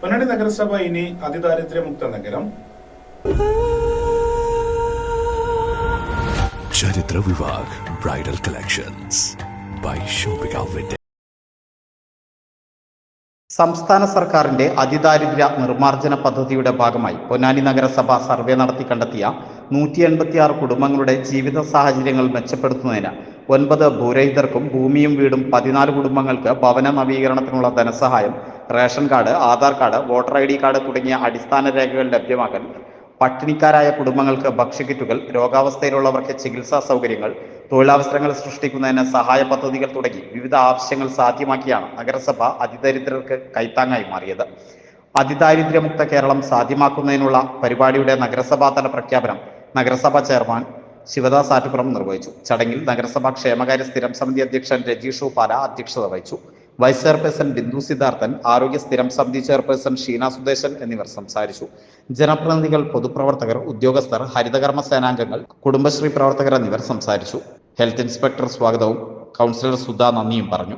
പൊന്നാനി നഗരസഭ ഇനി അതിദാരിദ്ര്യമുക്ത നഗരം. ചരിത്ര Vivah bridal collections. By shopping outlet. സംസ്ഥാന സർക്കാരിന്റെ അതിദാരിദ്ര്യ നിർമ്മാർജന പദ്ധതിയുടെ ഭാഗമായി പൊന്നാനി നഗരസഭ സർവേ നടത്തി കണ്ടെത്തിയ നൂറ്റി എൺപത്തിയാറ് കുടുംബങ്ങളുടെ ജീവിത സാഹചര്യങ്ങൾ മെച്ചപ്പെടുത്തുന്നതിന് ഒൻപത് ഭൂരഹിതർക്കും ഭൂമിയും വീടും പതിനാല് കുടുംബങ്ങൾക്ക് ഭവന നവീകരണത്തിനുള്ള ധനസഹായം ration card Aadhaar card voter I D card തുടങ്ങിയ അടിസ്ഥാന രേഖകൾ ലഭ്യമാക്കൽ പട്ടിണിക്കാരായ കുടുംബങ്ങൾക്ക് ഭക്ഷ്യക്കിറ്റുകൾ രോഗാവസ്ഥയിലുള്ളവർക്ക് ചികിത്സാ സൗകര്യങ്ങൾ തൊഴിലവസരങ്ങൾ സൃഷ്ടിക്കുന്നതിന് സഹായ പദ്ധതികൾ തുടങ്ങി വിവിധ ആവശ്യങ്ങൾ സാധ്യമാക്കിയാണ് നഗരസഭ അതിദരിദ്രർക്ക് കൈത്താങ്ങായി മാറിയത്. അതിദാരിദ്ര്യമുക്ത കേരളം സാധ്യമാക്കുന്നതിനുള്ള പരിപാടിയുടെ നഗരസഭാതല പ്രഖ്യാപനം നഗരസഭാ ചെയർമാൻ ശിവദാസ് ആറ്റുപുറം നിർവഹിച്ചു. ചടങ്ങിൽ നഗരസഭാ ക്ഷേമകാര്യ സ്ഥിരം സമിതി അധ്യക്ഷൻ രജീഷു ഉപാല അധ്യക്ഷത വഹിച്ചു. വൈസ് ചെയർപേഴ്സൺ ബിന്ദു സിദ്ധാർത്ഥൻ ആരോഗ്യ സ്ഥിരം സമിതി ചെയർപേഴ്സൺ ഷീന സുദേശൻ എന്നിവർ സംസാരിച്ചു. ജനപ്രതിനിധികൾ പൊതുപ്രവർത്തകർ ഉദ്യോഗസ്ഥർ ഹരിതകർമ്മ സേനാംഗങ്ങൾ കുടുംബശ്രീ പ്രവർത്തകർ എന്നിവർ സംസാരിച്ചു. ഹെൽത്ത് ഇൻസ്പെക്ടർ സ്വാഗതവും കൗൺസിലർ സുധ നന്ദിയും പറഞ്ഞു.